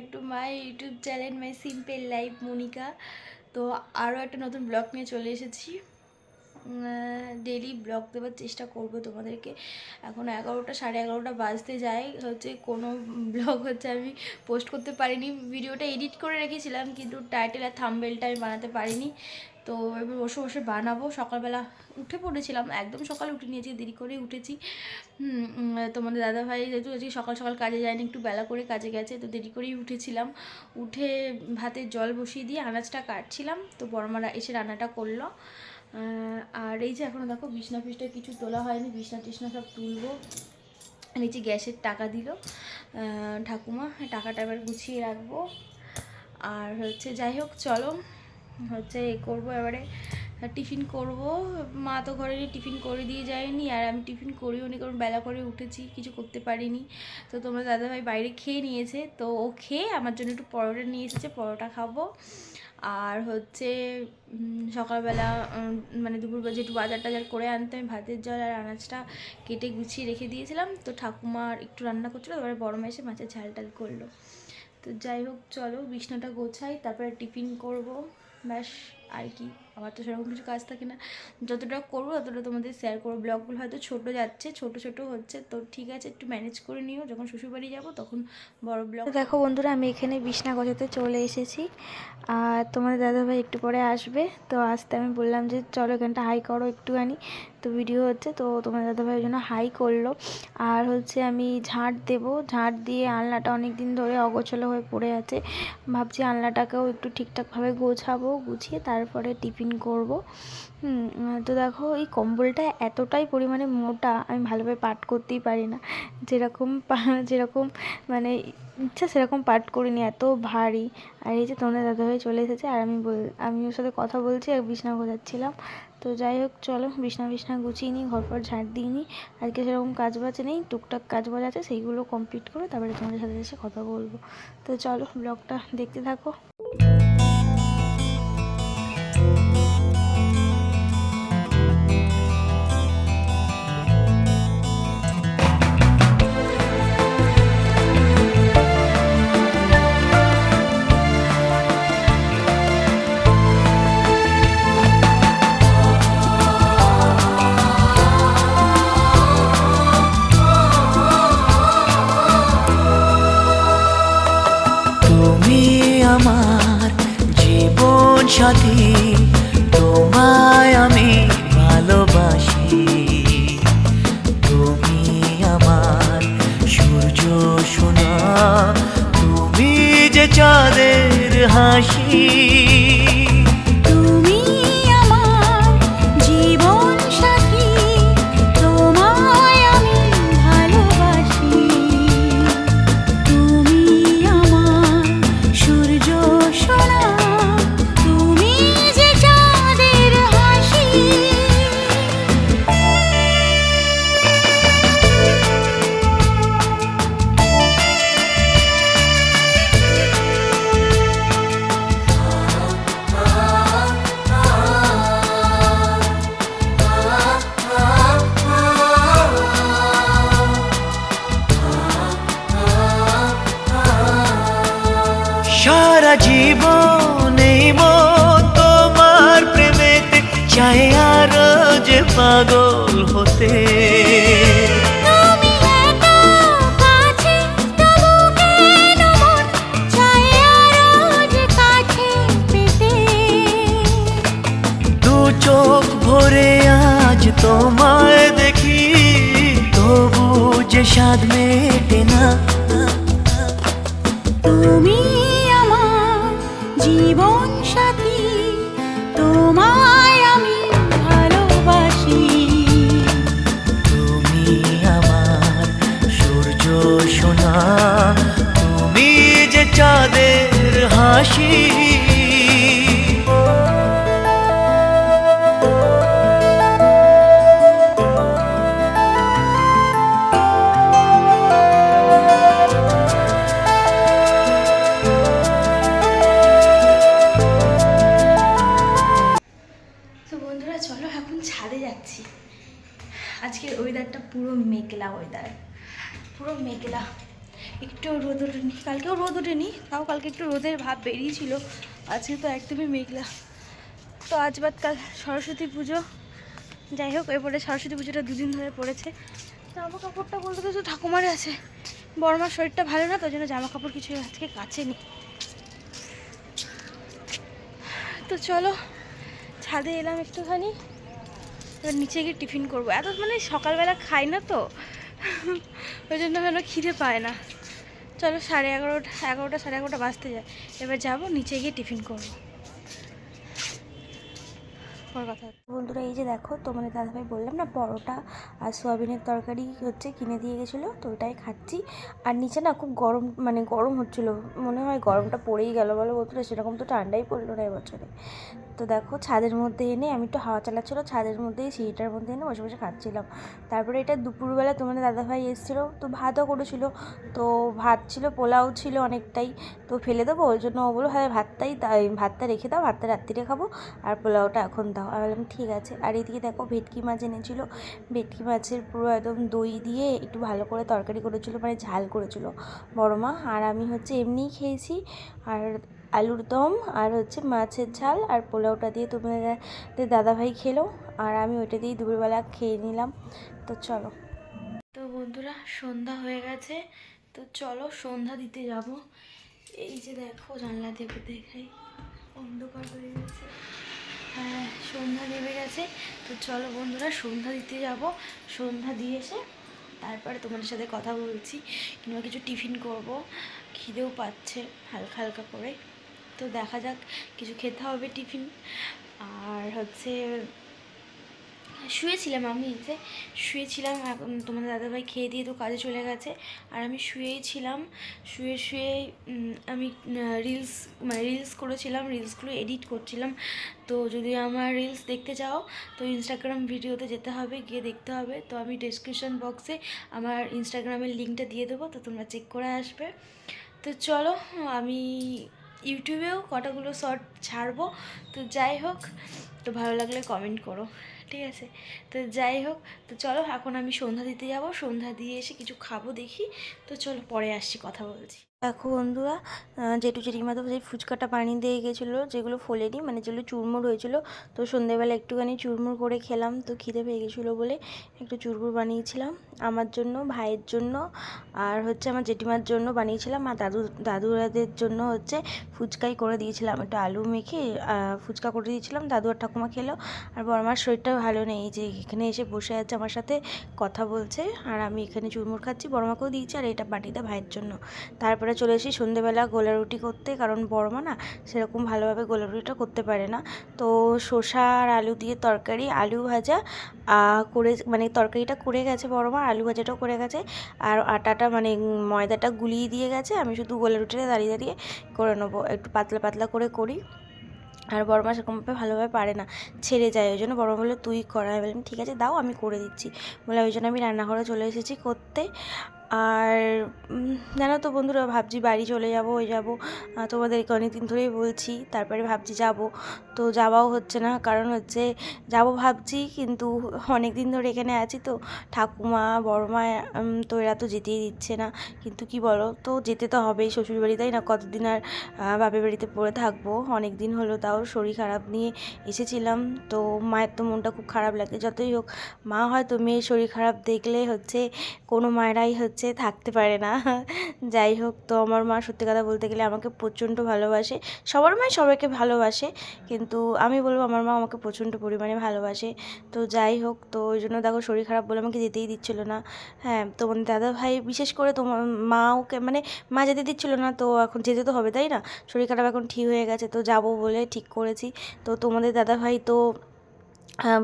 Back to my YouTube channel, my simple life, Monica. তো আরও একটা নতুন ব্লগ নিয়ে চলে এসেছি। ডেলি ব্লগ দেওয়ার চেষ্টা করব তোমাদেরকে। এখন এগারোটা, সাড়ে এগারোটা বাজতে যায়। হচ্ছে কোনো ব্লগ হচ্ছে আমি পোস্ট করতে পারিনি। ভিডিওটা এডিট করে রেখেছিলাম, কিন্তু টাইটেল আর থাম্বেলটা আমি বানাতে পারিনি। তো এবার বসে বসে বানাবো। সকালবেলা উঠে পড়েছিলাম, একদম সকালে উঠে নিয়েছি, দেরি করে উঠেছি। তোমাদের দাদাভাই যেহেতু আজকে সকাল সকাল কাজে যায়নি, একটু বেলা করে কাজে গেছে, তো দেরি করেই উঠেছিলাম। উঠে ভাতের জল বসিয়ে দিয়ে আনাজটা কাটছিলাম, তো বড়মারা এসে রান্নাটা করল। আর এই যে এখনও দেখো বিছনা ফিসটা কিছু তোলা হয়নি, বিছনা টিছনা সব তুলবো। নিচে গ্যাসের টাকা দিল ঠাকুমা, টাকাটা এবার গুছিয়ে রাখব। আর হচ্ছে যাই হোক, চলো। হচ্ছে এ করব, এবারে টিফিন করব। মা তো ঘরে টিফিন করে দিয়ে যায়নি, আর আমি টিফিন করিও নি, কারণ বেলা করে উঠেছি, কিছু করতে পারিনি। তো তোমরা দাদাভাই বাইরে খেয়ে নিয়েছে, তো ও খেয়ে আমার জন্য একটু পরোটা নিয়ে এসেছে, পরোটা খাব। আর হচ্ছে সকালবেলা মানে দুপুর বাজে একটু বাজার টাজার করে আনতে আমি ভাতের জল আর আনাজটা কেটে গুছিয়ে রেখে দিয়েছিলাম। তো ঠাকুমার একটু রান্না করছিল তারপরে বড় এসে মাছের ঝাল টাল করল। তো যাই হোক, চলো বিছনাটা গোছাই, তারপরে টিফিন করব। ব্যাস আর কি। আমার তো সেরকম কিছু কাজ থাকে না। যতটা করব ততটা তোমাদের শেয়ার করব। ব্লগগুলো হয়তো ছোট যাচ্ছে, ছোট ছোট হচ্ছে। তো ঠিক আছে, একটু ম্যানেজ করে নিও। যখন শ্বশুরবাড়ি যাব তখন বড় ব্লগ দেখো বন্ধুরা, আমি এখানে বিছনা গোছাতে চলে এসেছি। আর তোমাদের দাদাভাই একটু পরে আসবে। তো আসতে আমি বললাম যে, চলো এখানটা হাই করো একটুখানি। তো ভিডিও হচ্ছে, তো তোমার দাদাভাই ওই জন্য হাই করল। আর হচ্ছে আমি ঝাঁট দেব। ঝাঁট দিয়ে আলনাটা অনেক দিন ধরে অগোছালো হয়ে পড়ে আছে। ভাবছি আলনাটাকেও একটু ঠিকঠাকভাবে গোছাবো, গুছিয়ে তারপরে টিফিন করব। তো দেখো এই কম্বলটা এতটাই পরিমাণে মোটা, আমি ভালোভাবে পাঠ করতেই পারি না। যেরকম যেরকম মানে ইচ্ছা সেরকম পাঠ করিনি, এত ভারী। আর এই যে তোমাদের দাদাভাই চলে এসেছে, আর আমি বল, আমি ওর সাথে কথা বলছি আর বিছনা গোছাচ্ছিলাম। তো যাই হোক, চলো বিছনা বিছনা গুছিয়ে নিই, ঘর পর ঝাঁট দিয়ে নিই। আজকে সেরকম কাজ বাজ নেই, টুকটাক কাজ বাজ আছে, সেইগুলো কমপ্লিট করে তারপরে তোমাদের সাথে এসে কথা বলব। তো চলো ব্লগটা দেখতে থাকো। সাথী তোমায় আমি ভালোবাসি। তুমি আমার সূর্য শোনা তুমি যে চাঁদের হাসি। সারা জীবন এই তোমার প্রেমেতে চাই আর যে পাগল রোদ ওঠেনি। কালকেও রোদ ওঠেনি, তাও কালকে একটু রোদের ভাব বেরিয়েছিল। আজকে তো একদমই মেঘলা। তো আজ বাদ কাল সরস্বতী পুজো। যাই হোক, এরপরে সরস্বতী পুজোটা দুদিন ধরে পড়েছে। জামা কাপড়টা বলতে তো ঠাকুমারে আছে। বড়মার শরীরটা ভালো না তো ওই জন্য জামা কাপড় কিছু আজকে কাছে নি। তো চলো, ছাদে এলাম একটুখানি। এবার নিচে গিয়ে টিফিন করব। এত মানে সকালবেলা খাই না তো। ওই জন্য যেন খিদে পায় না। চলো সাড়ে এগারোটা এগারোটা, সাড়ে এগারোটা বাজতে যায় এবার যাব, নিচে গিয়ে টিফিন করব ওর কথা। বন্ধুরা, এই যে দেখো, তোমাদের দাদাভাই বললাম না, পরোটা আর সোয়াবিনের তরকারি হচ্ছে কিনে দিয়ে গেছিল, তো ওটাই খাচ্ছি। আর নিচে না খুব গরম মানে গরম হচ্ছিল, মনে হয় গরমটা পড়েই গেল বলো বন্ধুরা, সেরকম তো ঠান্ডাই পড়ল না এবছরে। তো দেখো, ছাদের মধ্যে এনে আমি একটু হাওয়া চালাচ্ছিলো, ছাদের মধ্যেই সিঁড়িটার মধ্যে এনে বসে বসে খাচ্ছিলাম। তারপরে এটা দুপুরবেলা তোমাদের দাদাভাই এসেছিল, তো ভাতও করেছিল, তো ভাত ছিল, পোলাও ছিল অনেকটাই, তো ফেলে দেবো, ওই জন্য ও বলল হ্যাঁ ভাতটাই ভাতটা রেখে দাও, ভাতটা রাত্রিরে খাব, আর পোলাওটা এখন দাও। আমি বললাম, ঠিক আছে। আর এদিকে দেখো ভেটকি মাছ এনেছিল। ভেটকি মাছের পুরো একদম দই দিয়ে একটু ভালো করে তরকারি করেছিল মানে ঝাল করেছিল। বড় মা, আর আমি হচ্ছে এমনিই খেয়েছি। আর আলুর দম, আর হচ্ছে মাছের ঝাল, আর পোলাওটা দিয়ে তোমাদের দাদাভাই খেলো। আর আমি ওইটা দিয়েই দুপুরবেলা খেয়ে নিলাম। তো চলো। তো বন্ধুরা, সন্ধ্যা হয়ে গেছে। তো চলো সন্ধ্যা দিতে যাব। এই যে দেখো জানলা থেকে দেখাই। অন্ধকার হয়ে গেছে। সন্ধ্যা নেমে গেছে। তো চলো বন্ধুরা, সন্ধ্যা দিতে যাব। সন্ধ্যা দিয়ে এসে তারপরে তোমাদের সাথে কথা বলছি, কিংবা কিছু টিফিন করব। খিদেও পাচ্ছে হালকা হালকা করে। তো দেখা যাক, কিছু খেতে হবে টিফিন। আর হচ্ছে শুয়েছিলাম আমি, যে শুয়েছিলাম তোমাদের দাদাভাই খেয়ে দিয়ে তো কাজে চলে গেছে। আর আমি শুয়েই ছিলাম শুয়ে শুয়ে আমি রিলস মানে রিলস করেছিলাম রিলসগুলো এডিট করছিলাম। তো যদি আমার রিলস দেখতে চাও, তো ইনস্টাগ্রাম ভিডিওতে যেতে হবে, গিয়ে দেখতে হবে। তো আমি ডেসক্রিপশন বক্সে আমার ইনস্টাগ্রামের লিঙ্কটা দিয়ে দেবো, তো তোমরা চেক করে আসবে। তো চলো, আমি ইউটিউবেও কটাগুলো শর্ট ছাড়বো। তো যাই হোক, তো ভালো লাগলে কমেন্ট করো। ঠিক আছে? তো যাই হোক, তো চলো এখন আমি সন্ধ্যা দিতে যাব। সন্ধ্যা দিয়ে এসে কিছু খাব দেখি। তো চলো পরে আসছি, কথা বলছি। দেখো বন্ধুরা জেঠু জেঠিমা সেই ফুচকাটা বানিয়ে দিয়ে গেছিল, যেগুলো ফোলেনি মানে যেগুলো চুরমুর হয়েছিল, তো সন্ধেবেলা একটুখানি চুরমুর করে খেলাম, তো খিদে পেয়ে গেছিল বলে একটু চুরমুর বানিয়েছিলাম। আমার জন্য, ভাইয়ের জন্য, আর হচ্ছে আমার জেঠিমার জন্য বানিয়েছিলাম, আর দাদু, দাদুরাদের জন্য হচ্ছে ফুচকাই করে দিয়েছিলাম। একটু আলু মেখে ফুচকা করে দিয়েছিলাম, দাদু আর ঠাকুমা খেলো, আর বড়মার শরীরটা ভালো নেই যে এখানে এসে বসে আছে আমার সাথে কথা বলছে, আর আমি এখানে চুরমুর খাচ্ছি বড়মাকেও দিয়েছি, আর এটা বাটিটা ভাইয়ের জন্য। তারপরে চলে এসেছি সন্ধেবেলা গোলা রুটি করতে, কারণ বড়মা না সেরকম ভালোভাবে গোলা রুটিটা করতে পারে না। তো শসা আর আলু দিয়ে তরকারি, আলু ভাজা করে মানে তরকারিটা করে গেছে বড়মা, আলু ভাজাটাও করে গেছে। আর আটাটা মানে ময়দাটা গুলিয়ে দিয়ে গেছে, আমি শুধু গোলা রুটিটা দাঁড়িয়ে দাঁড়িয়ে করে নেব, একটু পাতলা পাতলা করে করি। আর বড়মা সেরকমভাবে ভালোভাবে পারে না, ছেড়ে যায়, ওই জন্য বড়মা বলল, তুই কর। বললাম, ঠিক আছে, দাও, আমি করে দিচ্ছি। বলে ওই জন্য আমি রান্নাঘরে চলে এসেছি করতে। আর জানো তো বন্ধুরা, ভাবছি বাড়ি চলে যাব ওই যাব। তোমাদেরকে অনেক দিন ধরেই বলছি, তারপরে ভাবছি যাব। তো যাওয়াও হচ্ছে না, কারণ হচ্ছে যাব ভাবছি, কিন্তু অনেক দিন ধরে এখানে আছি তো। ঠাকুমা, বড়মা তো এরা তো যেতেই দিচ্ছে না। কিন্তু কি বলো, তো যেতে তো হবেই শ্বশুরবাড়ি, তাই না? কতদিন আর বাপের বাড়িতে পড়ে থাকব? অনেক দিন হলো তাও শরীর খারাপ নিয়ে এসেছিলাম। তো মায়ের তো মনটা খুব খারাপ লাগে, যতই হোক। মা হয়তো মেয়ের শরীর খারাপ দেখলে হচ্ছে কোনো মায়েরাই হচ্ছে থাকতে পারে না। যাই হোক, তো আমার মা সত্যি কথা বলতে গেলে আমাকে প্রচণ্ড ভালোবাসে। সবার মাই সবাইকে ভালোবাসে, কিন্তু আমি বলব আমার মা আমাকে প্রচণ্ড পরিমাণে ভালোবাসে। তো যাই হোক, তো ওই জন্য দেখো শরীর খারাপ বলে আমাকে যেতেই দিচ্ছিল না। হ্যাঁ তো মানে দাদা ভাই বিশেষ করে তোমার মা ওকে মানে মা যেতে দিচ্ছিল না, তো এখন যেতে তো হবে, তাই না? শরীর খারাপ এখন ঠিক হয়ে গেছে, তো যাব বলে ঠিক করেছি। তো তোমাদের দাদা ভাই তো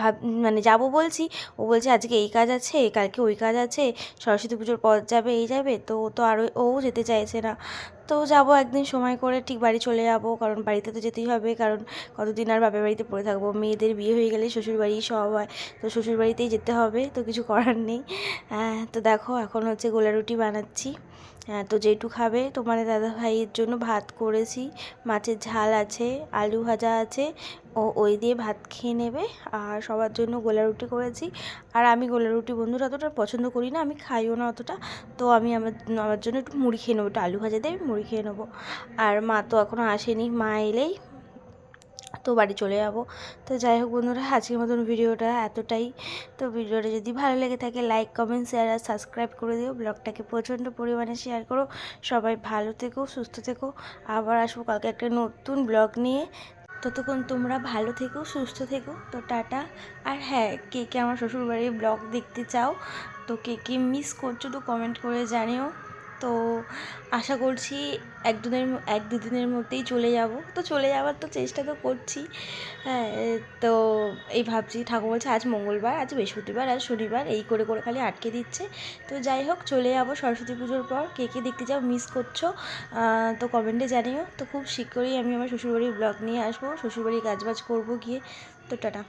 ভাব মানে যাব বলছি। ও বলছে, আজকে এই কাজ আছে, কালকে ওই কাজ আছে, সরস্বতী পুজোর পর যাবে, এই যাবে। তো ও তো আরও ও যেতে চাইছে না। তো যাব একদিন সময় করে ঠিক বাড়ি চলে যাব। কারণ বাড়িতে তো যেতেই হবে কারণ কতদিন আর বাপের বাড়িতে পড়ে থাকব? মেয়েদের বিয়ে হয়ে গেলে শ্বশুর বাড়ি সব হয় তো শ্বশুর বাড়িতেই যেতে হবে তো কিছু করার নেই। হ্যাঁ, তো দেখো এখন হচ্ছে গোলা রুটি বানাচ্ছি। হ্যাঁ, তো যেটু খাবে তোমাদের দাদা ভাইয়ের জন্য ভাত করেছি। মাছের ঝাল আছে আলু ভাজা আছে ও ওই দিয়ে ভাত খেয়ে নেবে। আর সবার জন্য গোলা রুটি করেছি। আর আমি গোলা রুটি বন্ধুরা অতটা পছন্দ করি না আমি খাইও না অতটা। তো আমি আমার আমার জন্য একটু মুড়ি খেয়ে নেব একটু আলু ভাজা দিয়ে আমি মুড়ি খেয়ে নেব। আর মা তো এখনও আসেনি, মা এলেই তো বাড়ি চলে যাব। তো যাই হোক বন্ধুরা, আজকের মতন ভিডিওটা এতটাই। তো ভিডিওটা যদি ভালো লেগে থাকে লাইক কমেন্ট শেয়ার আর সাবস্ক্রাইব করে দিও। ব্লগটাকে প্রচণ্ড পরিমাণে শেয়ার করো। সবাই ভালো থেকো, সুস্থ থেকো। আবার আসব কালকে একটা নতুন ব্লগ নিয়ে। ততক্ষণ তোমরা ভালো থেকো, সুস্থ থেকো। তো টাটা। আর হ্যাঁ কে কে আমার শ্বশুরবাড়ির ব্লগ দেখতে চাও, তো কে কে মিস করছ তো কমেন্ট করে জানিও। তো আশা করছি এক দুদিনের এক দুদিনের মধ্যেই চলে যাব। তো চলে যাওয়ার তো চেষ্টা তো করছি। হ্যাঁ তো এই ভাবছি, ঠাকুর বলছে আজ মঙ্গলবার, আজ বৃহস্পতিবার, আজ শনিবার, এই করে করে খালি আটকে দিচ্ছে। তো যাই হোক, চলে যাব সরস্বতী পুজোর পর। কে কে দেখতে যাও মিস করছ তো কমেন্টে জানিও। তো খুব শীঘ্রই আমি আমার শ্বশুরবাড়ির ব্লগ নিয়ে আসব। শ্বশুরবাড়ির কাজবাজ করব গিয়ে। তো টাটা।